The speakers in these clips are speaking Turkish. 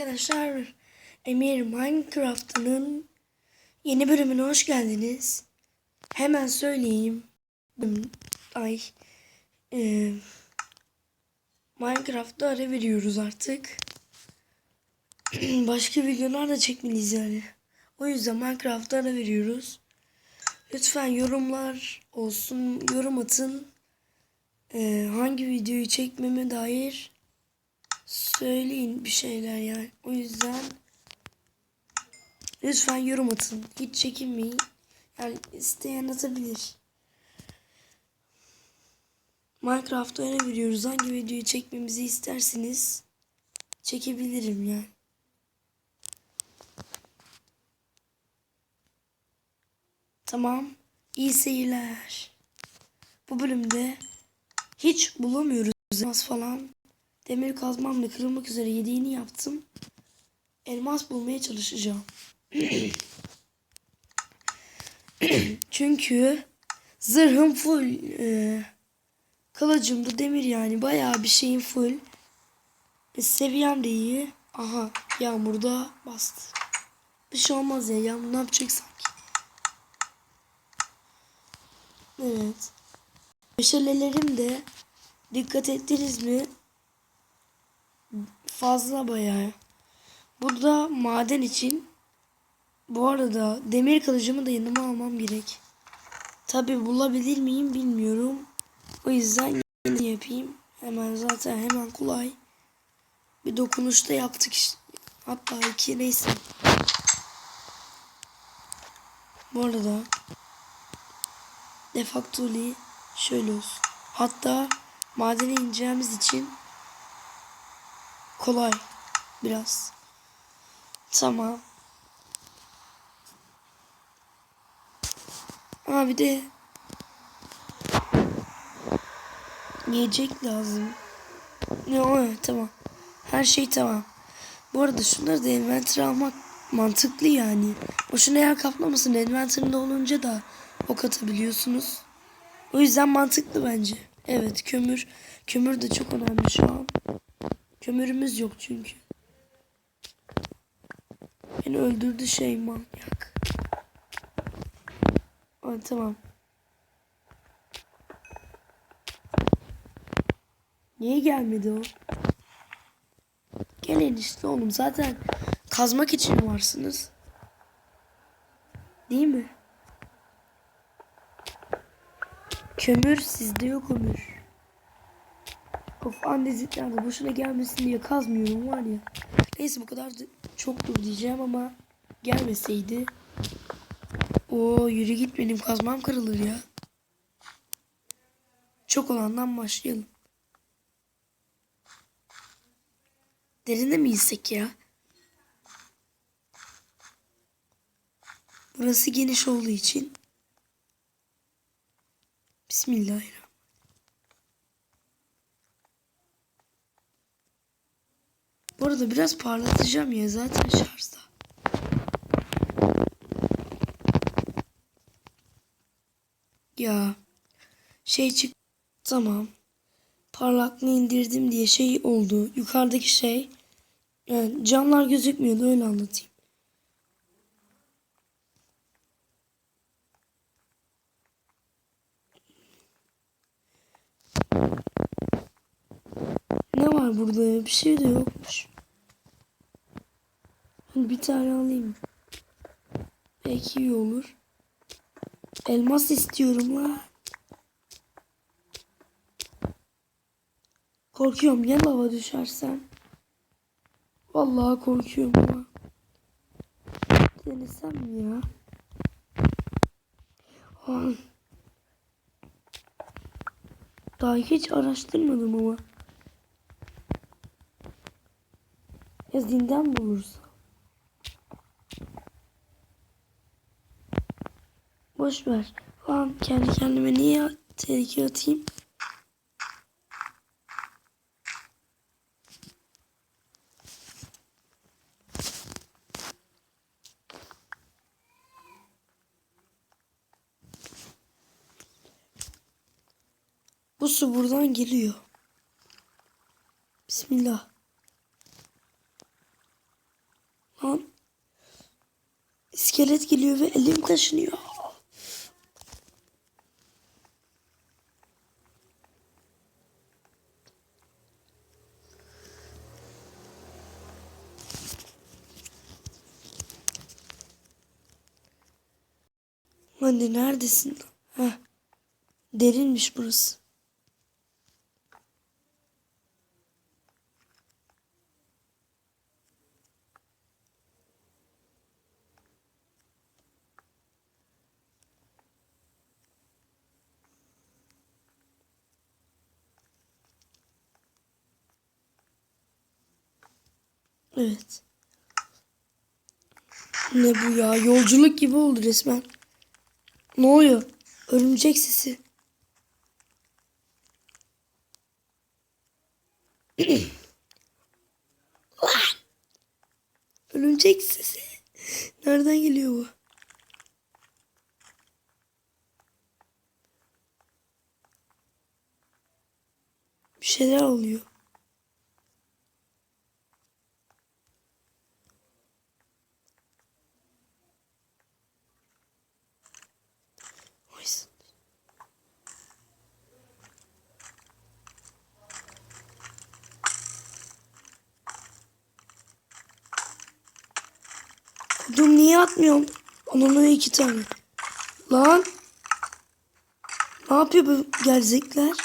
arkadaşlar. Emir Minecraft'ının yeni bölümüne hoş geldiniz. Hemen söyleyeyim. Ay. E, Minecraft'ta ara veriyoruz artık. Başka videolar da çekmeliyiz yani. O yüzden Minecraft'ta ara veriyoruz. Lütfen yorumlar olsun. Yorum atın. E, hangi videoyu çekmeme dair söyleyin bir şeyler yani. O yüzden lütfen yorum atın. Hiç çekinmeyin. Yani isteyen atabilir. Minecraft'ta öne veriyoruz. Hangi videoyu çekmemizi isterseniz çekebilirim yani. Tamam. İyi seyirler. Bu bölümde hiç bulamıyoruz falan. Demir kazmamla kırılmak üzere yediğini yaptım. Elmas bulmaya çalışacağım. Çünkü zırhım full. E, kılıcım da demir yani. Bayağı bir şeyim full. E, seviyem de iyi. Aha yağmur da bastı. Bir şey olmaz ya. Yağmur ne yapacak sanki? Evet. Meşalelerim de dikkat ettiniz mi? Fazla bayağı. Burada maden için bu arada demir kılıcımı da yanıma almam gerek. Tabi bulabilir miyim bilmiyorum. O yüzden yeni yapayım. Hemen zaten hemen kolay. Bir dokunuşta yaptık işte. Hatta iki neyse. Bu arada defaktoli şöyle olsun. Hatta madene ineceğimiz için kolay biraz. Tamam. Aa bir de yiyecek lazım. Ne o tamam. Her şey tamam. Bu arada şunları da envanter almak mantıklı yani. Boşuna yer kaplamasın. Envanterinde olunca da ok atabiliyorsunuz. O yüzden mantıklı bence. Evet kömür. Kömür de çok önemli şu an. Kömürümüz yok çünkü. Beni öldürdü şey manyak. Ay, tamam. Niye gelmedi o? Gelin işte oğlum zaten kazmak için varsınız. Değil mi? Kömür sizde yok ömür. Of andezitlerde boşuna gelmesin diye kazmıyorum var ya. Neyse bu kadar da çoktur diyeceğim ama gelmeseydi. O yürü git benim kazmam kırılır ya. Çok olandan başlayalım. Derine mi gitsek ya? Burası geniş olduğu için. Bismillahirrahmanirrahim. Arada biraz parlatacağım ya zaten şarjda. Ya şey çık tamam. Parlaklığı indirdim diye şey oldu. Yukarıdaki şey yani camlar gözükmüyordu öyle anlatayım. Ne var burada? Bir şey de yokmuş. Bir tane alayım. Belki iyi olur. Elmas istiyorum la. Korkuyorum ya lava düşersem. Vallahi korkuyorum ama. Denesem ya? An. Daha hiç araştırmadım ama. Ya zindan bulursa. Boş ver. Lan kendi kendime niye tehlike atayım? Bu su buradan geliyor. Bismillah. Lan. İskelet geliyor ve elim kaşınıyor. Anne neredesin? Heh. Derinmiş burası. Evet. Ne bu ya? Yolculuk gibi oldu resmen. Ne oluyor? Örümcek sesi. Lan! Örümcek sesi. Nereden geliyor bu? Bir şeyler oluyor. Ay, Dur niye atmıyorum? Onun iki tane. Lan. Ne yapıyor bu gerzekler?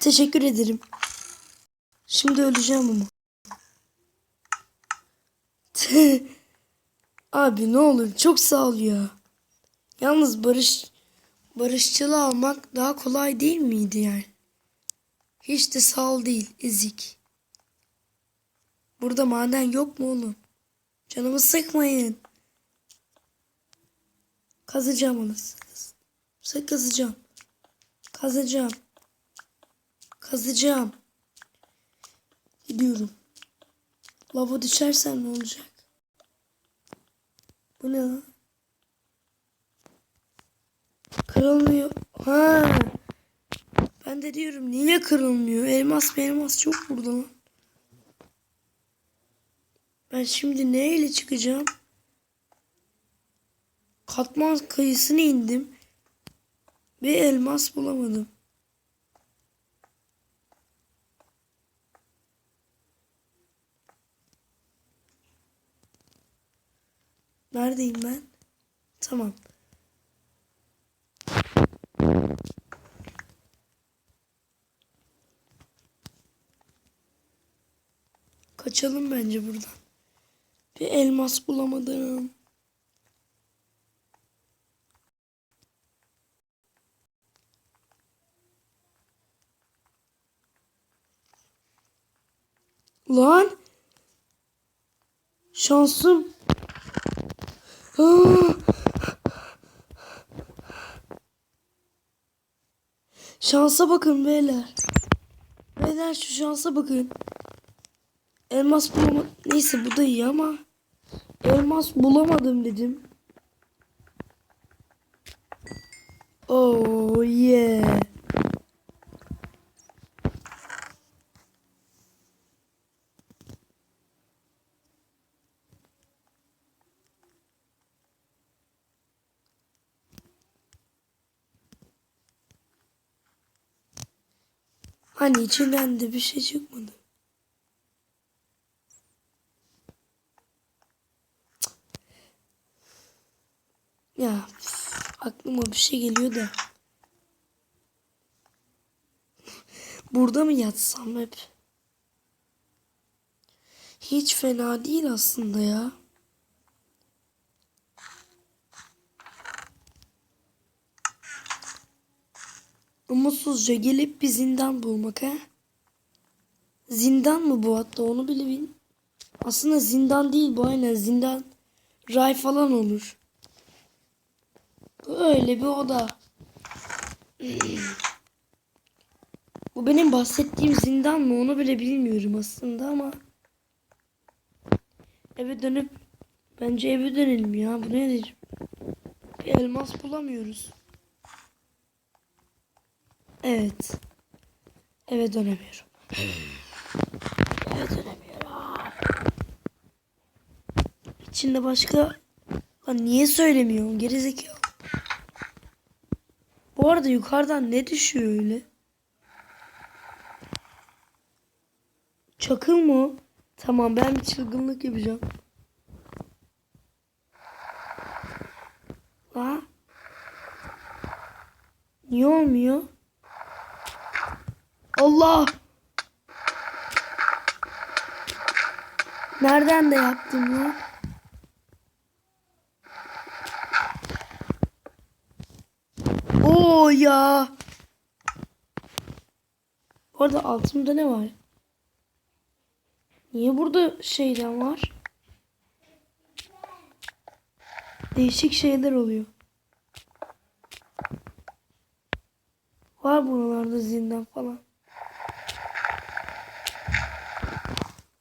Teşekkür ederim. Şimdi öleceğim ama. Abi ne olur çok sağ ol ya. Yalnız barış barışçılı almak daha kolay değil miydi yani? Hiç de sağ ol değil ezik. Burada maden yok mu oğlum? Canımı sıkmayın. Kazacağım onu. Sık kazacağım. Kazacağım. Kazacağım. Gidiyorum. Lava düşersem ne olacak? Bu ne lan? Kırılmıyor. Ha. Ben de diyorum niye kırılmıyor? Elmas elmas çok burada lan. Ben şimdi neyle çıkacağım? Katman kıyısına indim. Bir elmas bulamadım. Neredeyim ben? Tamam. Kaçalım bence buradan. Bir elmas bulamadım. Lan. Şansım. Şansa bakın beyler. Beyler şu şansa bakın. Elmas bulamadım. Neyse bu da iyi ama. Elmas bulamadım dedim. Oh yeah. Hani içinden de bir şey çıkmadı. Ya aklıma bir şey geliyor da. Burada mı yatsam hep? Hiç fena değil aslında ya. Umutsuzca gelip bir zindan bulmak ha? Zindan mı bu hatta onu bile bil. Aslında zindan değil bu aynen zindan. Ray falan olur. Böyle bir oda. Bu benim bahsettiğim zindan mı onu bile bilmiyorum aslında ama. Eve dönüp bence eve dönelim ya bu nedir? Bir elmas bulamıyoruz. Evet. Eve dönemiyorum. eve dönemiyorum. İçinde başka... Lan niye söylemiyorum gerizekalı? Bu arada yukarıdan ne düşüyor öyle? Çakıl mı? Tamam ben bir çılgınlık yapacağım. Ha? Niye olmuyor? Allah! Nereden de yaptım ya? Ya. Bu arada altımda ne var? Niye burada şeyden var? Değişik şeyler oluyor. Var buralarda zindan falan.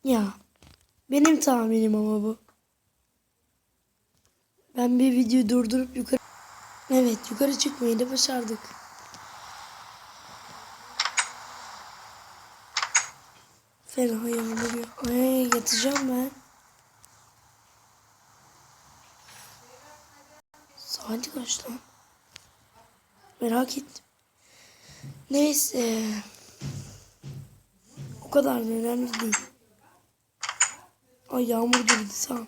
Ya. Benim tahminim ama bu. Ben bir video durdurup yukarı... Evet yukarı çıkmayı da başardık. Fena yağmur Ay yatacağım ben. Saati kaç lan? Merak ettim. Neyse. O kadar da önemli değil. Ay yağmur durdu tamam.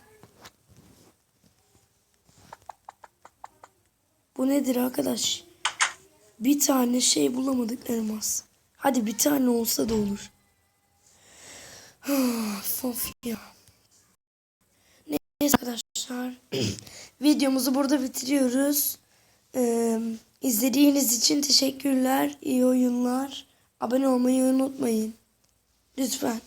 Bu nedir arkadaş? Bir tane şey bulamadık elmas. Hadi bir tane olsa da olur. Of of ya. Neyse arkadaşlar. Videomuzu burada bitiriyoruz. Ee, izlediğiniz için teşekkürler. İyi oyunlar. Abone olmayı unutmayın. Lütfen.